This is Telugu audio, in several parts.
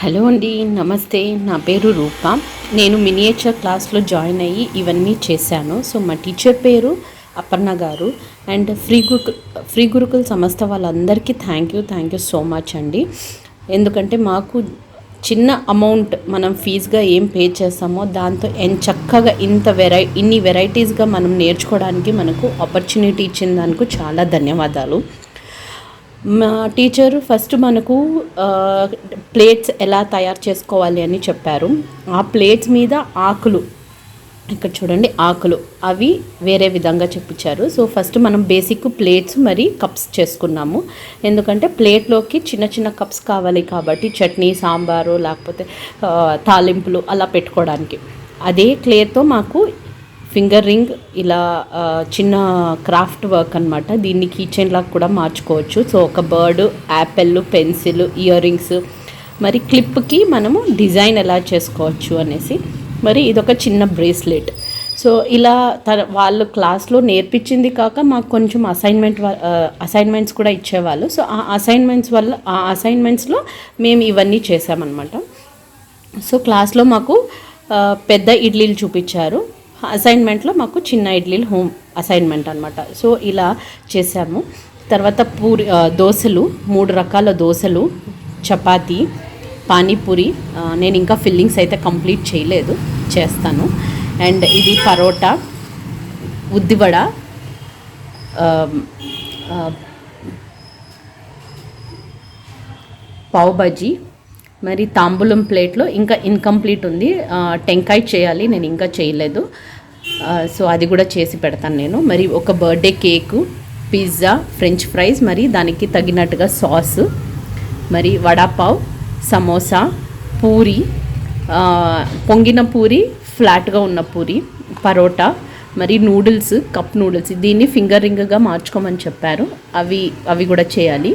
హలో అండి నమస్తే. నా పేరు రూప. నేను మినియేచర్ క్లాస్లో జాయిన్ అయ్యి ఇవన్నీ చేశాను. సో మా టీచర్ పేరు అపర్ణ గారు. And free Guru free Gurukul సంస్థ వాళ్ళందరికీ thank you thank you so much అండి. ఎందుకంటే మాకు చిన్న అమౌంట్ మనం ఫీజుగా ఏం పే చేస్తామో దాంతో ఎన్ చక్కగా ఇంత వెరై ఇన్ని వెరైటీస్గా మనం నేర్చుకోవడానికి మనకు ఆపర్చునిటీ ఇచ్చిన దానికి చాలా ధన్యవాదాలు. మా టీచర్ ఫస్ట్ మనకు ప్లేట్స్ ఎలా తయారు చేసుకోవాలి అని చెప్పారు. ఆ ప్లేట్స్ మీద ఆకులు ఇక్కడ చూడండి ఆకులు అవి వేరే విధంగా చెప్పించారు సో ఫస్ట్ మనం బేసిక్ ప్లేట్స్ మరి కప్స్ చేసుకున్నాము. ఎందుకంటే ప్లేట్లోకి చిన్న చిన్న కప్స్ కావాలి కాబట్టి చట్నీ సాంబారు లేకపోతే తాలింపులు అలా పెట్టుకోవడానికి. అదే క్లేతో మాకు ఫింగర్ రింగ్ ఇలా చిన్న క్రాఫ్ట్ వర్క్ అనమాట దీన్ని కీచెన్ లాగా కూడా మార్చుకోవచ్చు. సో ఒక bird apple pencil ear rings మరి క్లిప్కి మనము డిజైన్ ఎలా చేసుకోవచ్చు అనేసి. మరి ఇదొక చిన్న బ్రేస్లెట్. సో ఇలా తన వాళ్ళు క్లాస్లో నేర్పించింది కాక మాకు కొంచెం అసైన్మెంట్ అసైన్మెంట్స్ కూడా ఇచ్చేవాళ్ళు. సో ఆ అసైన్మెంట్స్ వల్ల ఆ అసైన్మెంట్స్లో మేము ఇవన్నీ చేసామన్నమాట సో క్లాస్లో మాకు పెద్ద ఇడ్లీలు చూపించారు. అసైన్మెంట్లో మాకు చిన్న ఇడ్లీలు హోమ్ అసైన్మెంట్ అనమాట సో ఇలా చేసాము తర్వాత పూరి దోశలు మూడు రకాల దోశలు చపాతీ పానీపూరి నేను ఇంకా ఫిల్లింగ్స్ అయితే కంప్లీట్ చేయలేదు చేస్తాను. అండ్ ఇది పరోటా ఉద్దివడ పావుబజీ పావ్ మరి తాంబూలం ప్లేట్లో ఇంకా ఇన్కంప్లీట్ ఉంది. టెంకాయ చేయాలి నేను ఇంకా చేయలేదు. సో అది కూడా చేసి పెడతాను నేను. మరి ఒక birthday cake pizza French fries మరి దానికి తగినట్టుగా సాస్ మరి వడాపావ్ సమోసా పూరి పొంగిన పూరి ఫ్లాట్గా ఉన్న పూరి పరోటా మరి నూడిల్స్ కప్ నూడిల్స్ దీన్ని ఫింగర్ రింగ్గా మార్చుకోమని చెప్పారు. అవి అవి కూడా చేయాలి.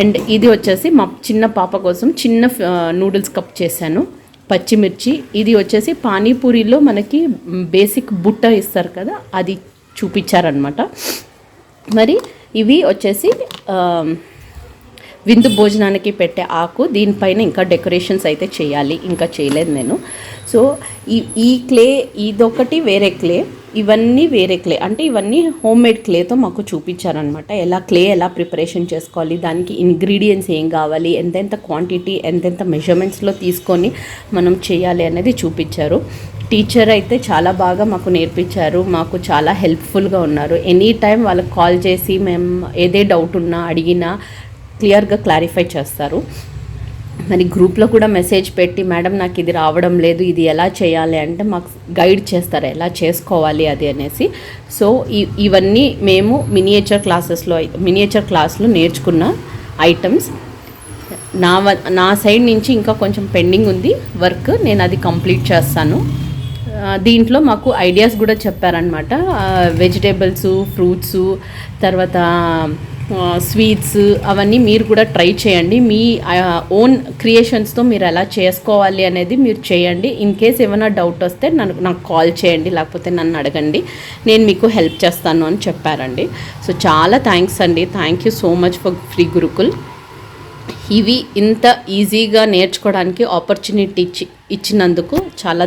అండ్ ఇది వచ్చేసి మా చిన్న పాప కోసం చిన్న నూడిల్స్ కప్ చేశాను. పచ్చిమిర్చి. ఇది వచ్చేసి పానీపూరిలో మనకి బేసిక్ బుట్ట ఇస్తారు కదా అది చూపించారనమాట మరి ఇవి వచ్చేసి విందు భోజనానికి పెట్టే ఆకు దీనిపైన ఇంకా డెకరేషన్స్ అయితే చేయాలి. ఇంకా చేయలేదు నేను. సో ఈ ఈ క్లే ఇదొకటి వేరే క్లే. ఇవన్నీ వేరే క్లే. అంటే ఇవన్నీ హోమ్ మేడ్ క్లేతో మాకు చూపించారనమాట ఎలా క్లే ఎలా ప్రిపరేషన్ చేసుకోవాలి దానికి ఇంగ్రీడియంట్స్ ఏం కావాలి ఎంతెంత క్వాంటిటీ ఎంతెంత మెజర్మెంట్స్లో తీసుకొని మనం చేయాలి అనేది చూపించారు. టీచర్ అయితే చాలా బాగా మాకు నేర్పించారు. మాకు చాలా హెల్ప్ఫుల్గా ఉన్నారు. ఎనీ టైం వాళ్ళకి కాల్ చేసి మేము ఏదే డౌట్ ఉన్నా అడిగినా క్లియర్గా క్లారిఫై చేస్తారు. మరి గ్రూప్లో కూడా మెసేజ్ పెట్టి మేడం నాకు ఇది రావడం లేదు ఇది ఎలా చేయాలి? అంటే మాకు గైడ్ చేస్తారు ఎలా చేసుకోవాలి అది? అనేసి. సో ఈ ఇవన్నీ మేము మినియేచర్ క్లాసెస్లో మినియేచర్ క్లాస్లో నేర్చుకున్న ఐటమ్స్. నా వ- నా సైడ్ నుంచి ఇంకా కొంచెం పెండింగ్ ఉంది వర్క్ నేను అది కంప్లీట్ చేస్తాను. దీంట్లో మాకు ఐడియాస్ కూడా చెప్పారనమాట వెజిటేబుల్స్ ఫ్రూట్స్ తర్వాత స్వీట్స్ అవన్నీ మీరు కూడా ట్రై చేయండి. మీ ఓన్ క్రియేషన్స్తో మీరు ఎలా చేసుకోవాలి అనేది మీరు చేయండి. ఇన్ కేస్ ఏమైనా డౌట్ వస్తే నన్ను నాకు కాల్ చేయండి లేకపోతే నన్ను అడగండి. నేను మీకు హెల్ప్ చేస్తాను అని చెప్పారండి. సో చాలా థ్యాంక్స్ అండి. Thank you so much for free Gurukul ఇవి ఇంత ఈజీగా నేర్చుకోవడానికి ఆపర్చునిటీ ఇచ్చి ఇచ్చినందుకు చాలా